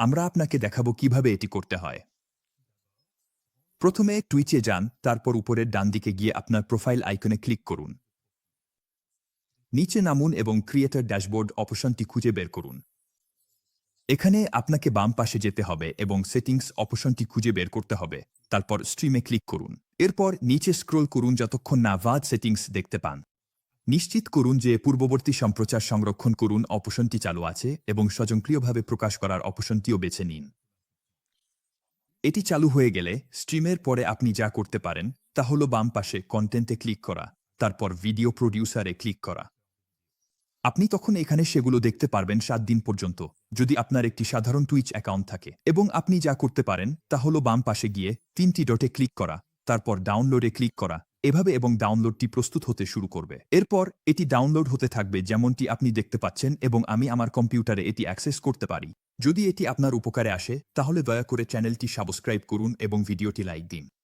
আমরা আপনাকে দেখাবো কীভাবে এটি করতে হয়। প্রথমে টুইচে যান, তারপর উপরের ডান দিকে গিয়ে আপনার প্রোফাইল আইকনে ক্লিক করুন। নিচে নামুন এবং ক্রিয়েটার ড্যাশবোর্ড অপশনটি খুঁজে বের করুন। এখানে আপনাকে বাম পাশে যেতে হবে এবং সেটিংস অপশনটি খুঁজে বের করতে হবে। তারপর স্ট্রিমে ক্লিক করুন। এরপর নিচে স্ক্রোল করুন যতক্ষণ না ভাজ সেটিংস দেখতে পান। নিশ্চিত করুন যে পূর্ববর্তী সম্প্রচার সংরক্ষণ করুন অপশনটি চালু আছে এবং স্বয়ংক্রিয়ভাবে প্রকাশ করার অপশনটিও বেছে নিন। এটি চালু হয়ে গেলে স্ট্রিমের পরে আপনি যা করতে পারেন তা হল বাম পাশে কন্টেন্টে ক্লিক করা, তারপর ভিডিও প্রডিউসারে ক্লিক করা। আপনি তখন এখানে সেগুলো দেখতে পারবেন সাত দিন পর্যন্ত, যদি আপনার একটি সাধারণ টুইচ অ্যাকাউন্ট থাকে। এবং আপনি যা করতে পারেন তা হল বাম পাশে গিয়ে তিনটি ডটে ক্লিক করা, তারপর ডাউনলোডে ক্লিক করা এভাবে এবং ডাউনলোডটি প্রস্তুত হতে শুরু করবে। এরপর এটি ডাউনলোড হতে থাকবে যেমনটি আপনি দেখতে পাচ্ছেন এবং আমি আমার কম্পিউটারে এটি অ্যাক্সেস করতে পারি। যদি এটি আপনার উপকারে আসে, তাহলে দয়া করে চ্যানেলটি সাবস্ক্রাইব করুন এবং ভিডিওটি লাইক দিন।